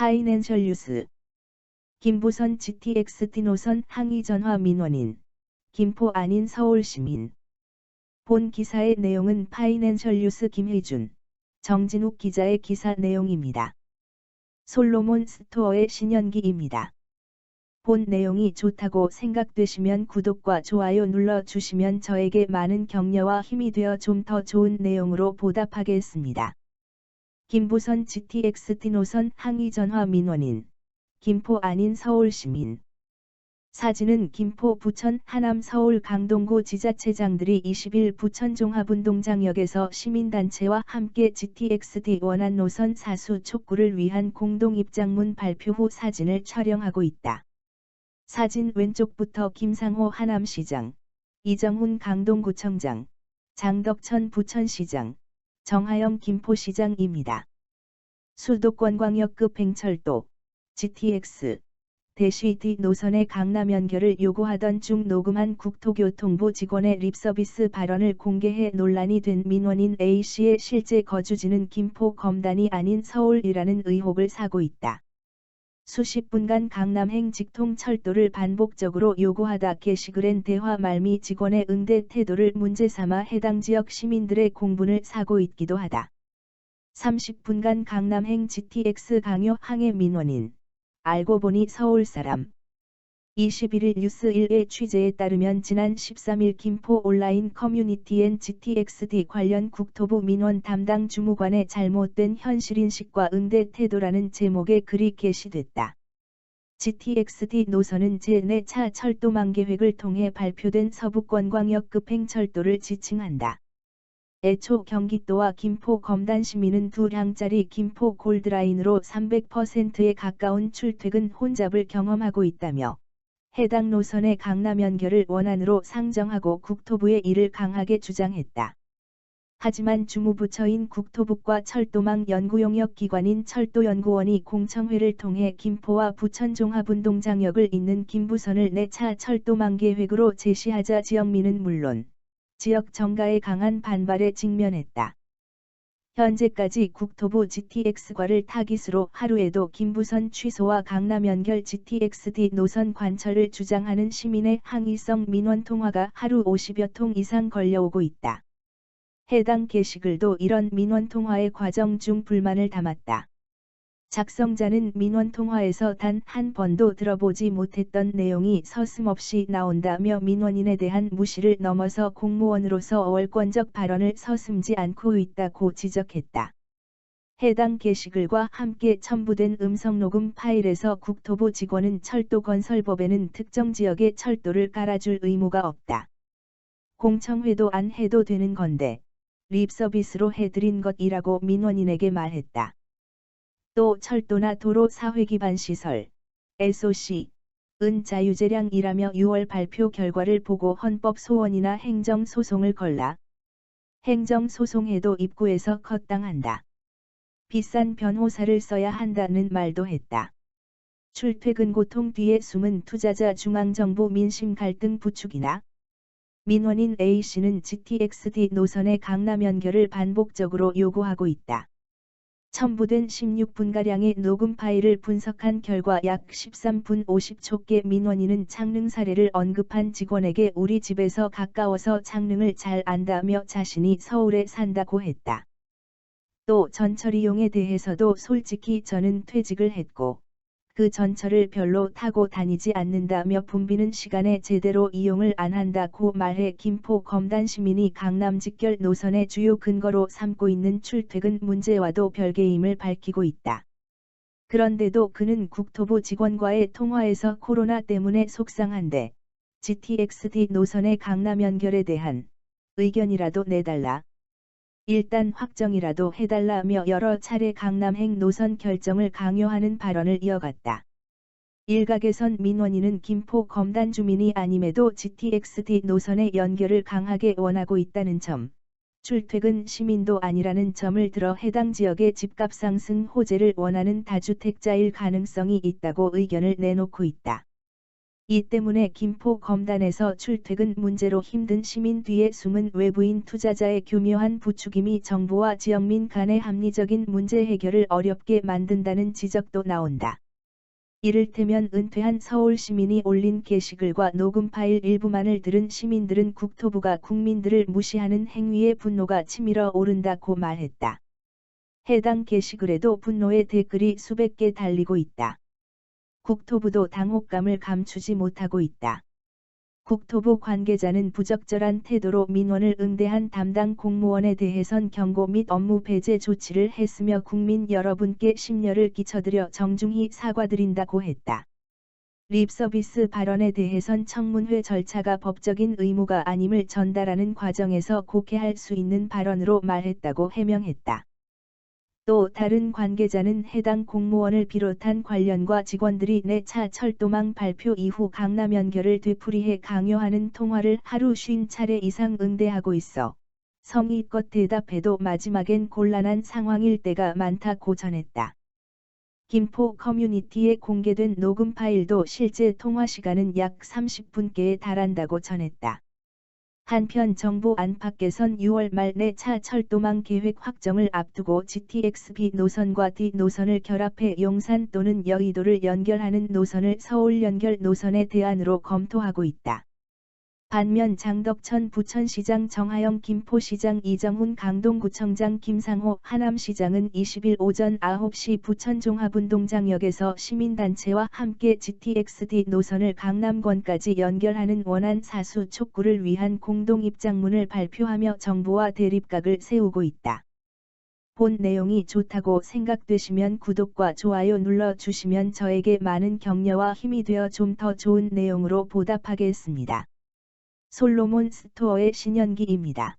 파이낸셜 뉴스 김부선 GTX-T 노선 항의 전화 민원인 김포 아닌 서울 시민 본 기사의 내용은 파이낸셜 뉴스 김혜준, 정진욱 기자의 기사 내용입니다. 솔로몬 스토어의 신현기입니다. 본 내용이 좋다고 생각되시면 구독과 좋아요 눌러주시면 저에게 많은 격려와 힘이 되어 좀 더 좋은 내용으로 보답하겠습니다. 김부선 GTX-T 노선 항의 전화 민원인 김포 아닌 서울 시민 사진은 김포 부천 하남 서울 강동구 지자체장들이 20일 부천 종합운동장역에서 시민단체와 함께 GTX-T 원안 노선 사수 촉구를 위한 공동 입장문 발표 후 사진을 촬영하고 있다. 사진 왼쪽부터 김상호 하남시장, 이정훈 강동구청장, 장덕천 부천시장, 정하영 김포시장입니다. 수도권광역급 행철도 GTX 대시-D 노선의 강남 연결을 요구하던 중 녹음한 국토교통부 직원의 립서비스 발언을 공개해 논란이 된 민원인 A씨의 실제 거주지는 김포 검단이 아닌 서울이라는 의혹을 사고 있다. 수십 분간 강남행 직통 철도를 반복적으로 요구하다 게시글엔 대화 말미 직원의 응대 태도를 문제 삼아 해당 지역 시민들의 공분을 사고 있기도 하다. 30분간 강남행 GTX 강요 항해 민원인 알고 보니 서울 사람 21일 뉴스 1의 취재에 따르면 지난 13일 김포 온라인 커뮤니티엔 GTX-D 관련 국토부 민원 담당 주무관의 잘못된 현실인식과 응대 태도라는 제목의 글이 게시됐다. GTX-D 노선은 제4차 철도망 계획을 통해 발표된 서부권광역 급 행철도를 지칭한다. 애초 경기도와 김포 검단 시민은 두 량짜리 김포 골드라인으로 300%에 가까운 출퇴근 혼잡을 경험하고 있다며 해당 노선의 강남 연결을 원안으로 상정하고 국토부에 이를 강하게 주장했다. 하지만 주무부처인 국토부과 철도망 연구용역 기관인 철도연구원이 공청회를 통해 김포와 부천 종합운동장역을 잇는 김부선을 4차 철도망 계획으로 제시하자 지역민은 물론 지역 정가의 강한 반발에 직면했다. 현재까지 국토부 GTX과를 타깃으로 하루에도 김부선 취소와 강남 연결 GTX-D 노선 관철을 주장하는 시민의 항의성 민원 통화가 하루 50여 통 이상 걸려오고 있다. 해당 게시글도 이런 민원 통화의 과정 중 불만을 담았다. 작성자는 민원 통화에서 단 한 번도 들어보지 못했던 내용이 서슴없이 나온다며 민원인에 대한 무시를 넘어서 공무원으로서 월권적 발언을 서슴지 않고 있다고 지적했다. 해당 게시글과 함께 첨부된 음성녹음 파일에서 국토부 직원은 철도건설법에는 특정 지역에 철도를 깔아줄 의무가 없다. 공청회도 안 해도 되는 건데 립서비스로 해드린 것이라고 민원인에게 말했다. 또 철도나 도로 사회 기반 시설, SOC, 은 자유재량이라며 6월 발표 결과를 보고 헌법 소원이나 행정 소송을 걸라. 행정 소송에도 입구에서 컷당한다. 비싼 변호사를 써야 한다는 말도 했다. 출퇴근 고통 뒤에 숨은 투자자 중앙정부 민심 갈등 부축이나 민원인 A씨는 GTX-D 노선의 강남 연결을 반복적으로 요구하고 있다. 첨부된 16분가량의 녹음 파일을 분석한 결과 약 13분 50초께 민원인은 창릉 사례를 언급한 직원에게 우리 집에서 가까워서 창릉을 잘 안다며 자신이 서울에 산다고 했다. 또 전철 이용에 대해서도 솔직히 저는 퇴직을 했고 그 전철을 별로 타고 다니지 않는다며 붐비는 시간에 제대로 이용을 안 한다고 말해 김포 검단 시민이 강남 직결 노선의 주요 근거로 삼고 있는 출퇴근 문제와도 별개임을 밝히고 있다. 그런데도 그는 국토부 직원과의 통화에서 코로나 때문에 속상한데 GTX-D 노선의 강남 연결에 대한 의견이라도 내달라. 일단 확정이라도 해달라며 여러 차례 강남행 노선 결정을 강요하는 발언을 이어갔다. 일각에선 민원인은 김포 검단 주민이 아님에도 GTX-D 노선의 연결을 강하게 원하고 있다는 점, 출퇴근 시민도 아니라는 점을 들어 해당 지역의 집값 상승 호재를 원하는 다주택자일 가능성이 있다고 의견을 내놓고 있다. 이 때문에 김포 검단에서 출퇴근 문제로 힘든 시민 뒤에 숨은 외부인 투자자의 교묘한 부추김이 정부와 지역민 간의 합리적인 문제 해결을 어렵게 만든다는 지적도 나온다. 이를테면 은퇴한 서울 시민이 올린 게시글과 녹음 파일 일부만을 들은 시민들은 국토부가 국민들을 무시하는 행위에 분노가 치밀어 오른다고 말했다. 해당 게시글에도 분노의 댓글이 수백 개 달리고 있다. 국토부도 당혹감을 감추지 못하고 있다. 국토부 관계자는 부적절한 태도로 민원을 응대한 담당 공무원에 대해선 경고 및 업무 배제 조치를 했으며 국민 여러분께 심려를 끼쳐드려 정중히 사과드린다고 했다. 립서비스 발언에 대해선 청문회 절차가 법적인 의무가 아님을 전달하는 과정에서 곡해할 수 있는 발언으로 말했다고 해명했다. 또 다른 관계자는 해당 공무원을 비롯한 관련과 직원들이 내 차 철도망 발표 이후 강남 연결을 되풀이해 강요하는 통화를 하루 50차례 이상 응대하고 있어 성의껏 대답해도 마지막엔 곤란한 상황일 때가 많다고 전했다. 김포 커뮤니티에 공개된 녹음 파일도 실제 통화 시간은 약 30분께에 달한다고 전했다. 한편 정부 안팎에선 6월 말 내 차 철도망 계획 확정을 앞두고 GTX-B 노선과 D 노선을 결합해 용산 또는 여의도를 연결하는 노선을 서울 연결 노선의 대안으로 검토하고 있다. 반면 장덕천 부천시장 정하영 김포시장 이정훈 강동구청장 김상호 하남시장은 20일 오전 9시 부천 종합운동장역에서 시민단체와 함께 GTX-D 노선을 강남권까지 연결하는 원안 사수 촉구를 위한 공동 입장문을 발표하며 정부와 대립각을 세우고 있다. 본 내용이 좋다고 생각되시면 구독과 좋아요 눌러주시면 저에게 많은 격려와 힘이 되어 좀 더 좋은 내용으로 보답하겠습니다. 솔로몬 스토어의 신현기입니다.